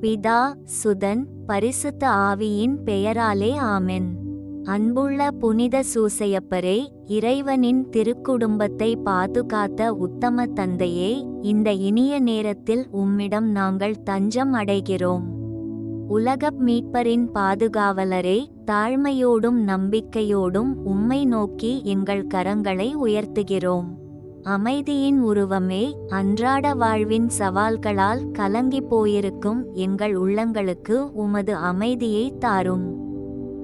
பிதா சுதன் பரிசுத்த ஆவியின் பெயராலே ஆமென். அன்புள்ள புனித சூசையப்பரே இறைவனின் திருக்குடும்பத்தை பாதுகாத்த உத்தம தந்தையே இந்த இனிய நேரத்தில் உம்மிடம் நாங்கள் தஞ்சம் அடைகிறோம். உலகப் மீட்பரின் பாதுகாவலரே தாழ்மையோடும் நம்பிக்கையோடும் உம்மை நோக்கி எங்கள் கரங்களை உயர்த்துகிறோம். அமைதியின் உருவமே அன்றாட வாழ்வின் சவால்களால் கலங்கி போயிருக்கும் எங்கள் உள்ளங்களுக்கு உமது அமைதியை தாரும்.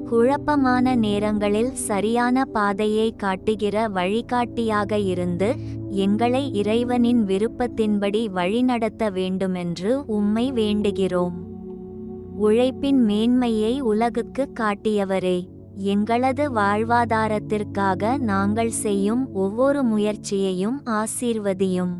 குழப்பமான நேரங்களில் சரியான பாதையை காட்டுகிற வழிகாட்டியாக இருந்து எங்களை இறைவனின் விருப்பத்தின்படி வழிநடத்த வேண்டுமென்று உம்மை வேண்டுகிறோம். உழைப்பின் மேன்மையை உலகுக்கு காட்டியவரே. எங்களது வாழ்வாதாரத்திற்காக நாங்கள் செய்யும் ஒவ்வொரு முயற்சியையும் ஆசீர்வதியும்.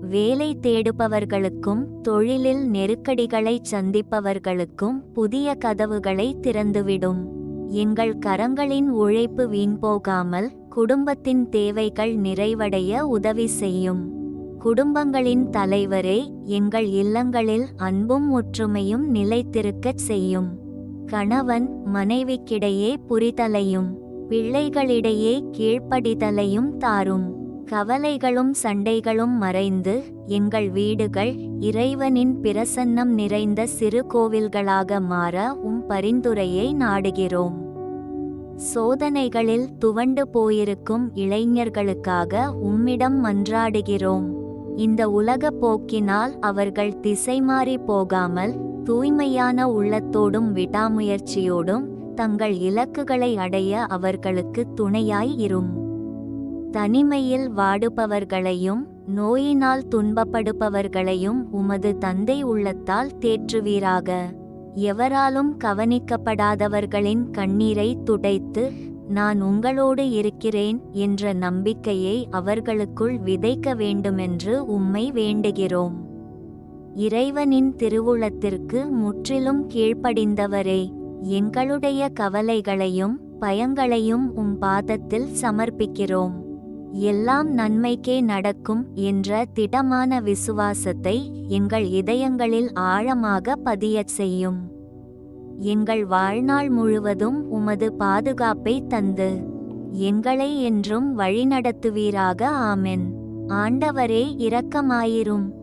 வேலை தேடுபவர்களுக்கும் தொழிலில் நெருக்கடிகளை சந்திப்பவர்களுக்கும் புதிய கதவுகளை திறந்துவிடும். எங்கள் கரங்களின் உழைப்பு வீண்போகாமல் குடும்பத்தின் தேவைகள் நிறைவடைய உதவி செய்யும். குடும்பங்களின் தலைவரே எங்கள் இல்லங்களில் அன்பும் ஒற்றுமையும் நிலைத்திருக்கச் செய்யும். கணவன் மனைவிக்கிடையே புரிதலையும் பிள்ளைகளிடையே கீழ்ப்படிதலையும் தாரும். கவலைகளும் சண்டைகளும் மறைந்து எங்கள் வீடுகள் இறைவனின் பிரசன்னம் நிறைந்த சிறு கோவில்களாக மாற உம் பரிந்துரையை நாடுகிறோம். சோதனைகளில் துவண்டு போயிருக்கும் இளைஞர்களுக்காக உம்மிடம் மன்றாடுகிறோம். இந்த உலக போக்கினால் அவர்கள் திசை மாறி போகாமல் தூய்மையான உள்ளத்தோடும் விடாமுயற்சியோடும் தங்கள் இலக்குகளை அடைய அவர்களுக்கு துணையாய் இரும். தனிமையில் வாடுபவர்களையும் நோயினால் துன்பப்படுபவர்களையும் உமது தந்தை உள்ளத்தால் தேற்றுவீராக. எவராலும் கவனிக்கப்படாதவர்களின் கண்ணீரை துடைத்து நான் உங்களோடு இருக்கிறேன் என்ற நம்பிக்கையை அவர்களுக்குள் விதைக்க வேண்டுமென்று உம்மை வேண்டுகிறோம். இறைவனின் திருவுளத்திற்கு முற்றிலும் கீழ்ப்படிந்தவரே. எங்களுடைய கவலைகளையும் பயங்களையும் உம் பாதத்தில் சமர்ப்பிக்கிறோம். எல்லாம் நன்மைக்கே நடக்கும் என்ற திடமான விசுவாசத்தை எங்கள் இதயங்களில் ஆழமாக பதியச் செய்யும். எங்கள் வாழ்நாள் முழுவதும் உமது பாதுகாப்பை தந்து எங்களை என்றும் வழிநடத்துவீராக. ஆமென். ஆண்டவரே இரக்கமாயிரும்.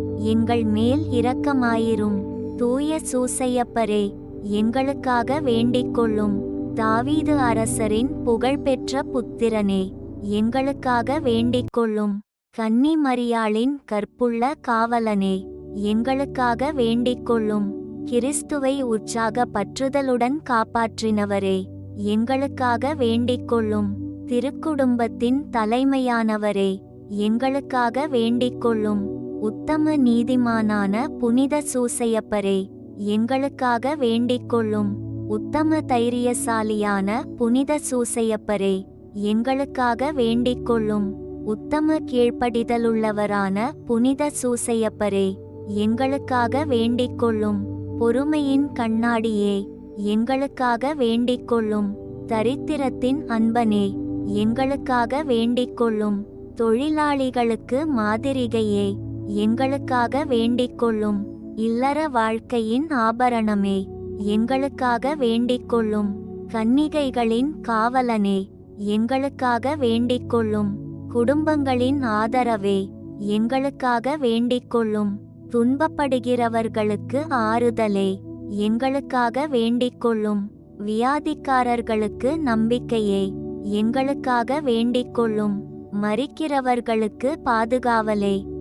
எங்கள் மேல் இரக்கமாயிரும். தூய சூசையப்பரே எங்களுக்காக வேண்டிக்கொள்ளும். தாவீது அரசரின் புகழ்பெற்ற புத்திரனே எங்களுக்காக வேண்டிக்கொள்ளும். கன்னி மரியாளின் கற்புள்ள காவலனே எங்களுக்காக வேண்டிக்கொள்ளும். கிறிஸ்துவை உற்சாக பற்றுதலுடன் காப்பாற்றினவரே எங்களுக்காக வேண்டிக்கொள்ளும். திருக்குடும்பத்தின் தலைமையானவரே எங்களுக்காக வேண்டிக்கொள்ளும். உத்தம நீதிமானான புனித சூசையப்பரே எங்களுக்காக வேண்டிக் கொள்ளும் உத்தம தைரியசாலியான புனித சூசையப்பரே எங்களுக்காக வேண்டிக் கொள்ளும் உத்தம கீழ்ப்படிதலுள்ளவரான புனித சூசையப்பரே எங்களுக்காக வேண்டிக் கொள்ளும் பொறுமையின் கண்ணாடியே எங்களுக்காக வேண்டிக் கொள்ளும் தரித்திரத்தின் அன்பனே எங்களுக்காக வேண்டிக் கொள்ளும் தொழிலாளிகளுக்கு மாதிரிகையே. எங்களுக்காக வேண்டிக்கொள்ளும். இல்லற வாழ்க்கையின் ஆபரணமே. எங்களுக்காக வேண்டிக்கொள்ளும். கன்னிகைகளின் காவலனே. எங்களுக்காக வேண்டிக்கொள்ளும். குடும்பங்களின் ஆதரவே. எங்களுக்காக வேண்டிக்கொள்ளும். துன்பப்படுகிறவர்களுக்கு ஆறுதலே. எங்களுக்காக வேண்டிக்கொள்ளும். வியாதிக்காரர்களுக்கு நம்பிக்கையே. எங்களுக்காக வேண்டிக்கொள்ளும். மறிக்கிறவர்களுக்கு பாதுகாவலே.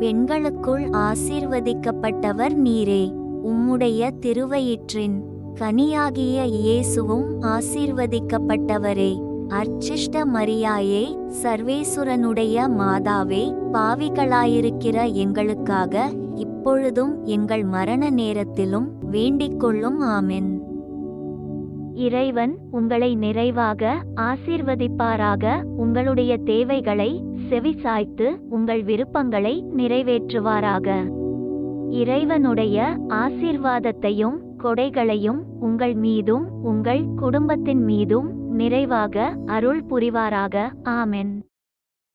பெண்களுக்குள் ஆசீர்வதிக்கப்பட்டவர் நீரே. உம்முடைய திருவயிற்றின் கனியாகிய இயேசுவும் ஆசீர்வதிக்கப்பட்டவரே. அர்ச்சிஷ்ட மரியாயே சர்வேசுரனுடைய மாதாவே பாவிகளாயிருக்கிற எங்களுக்காக இப்பொழுதும் எங்கள் மரண நேரத்திலும் வேண்டிக் கொள்ளும் ஆமென். இறைவன் உங்களை நிறைவாக ஆசீர்வதிப்பாராக. உங்களுடைய தேவைகளை செவிசாய்த்து உங்கள் விருப்பங்களை நிறைவேற்றுவாராக. இறைவனுடைய ஆசீர்வாதத்தையும் கொடைகளையும் உங்கள் மீதும் உங்கள் குடும்பத்தின் மீதும் நிறைவாக அருள் புரிவாராக. ஆமென்.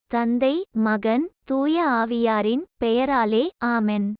தந்தை மகன் தூய ஆவியாரின் பெயராலே ஆமென்.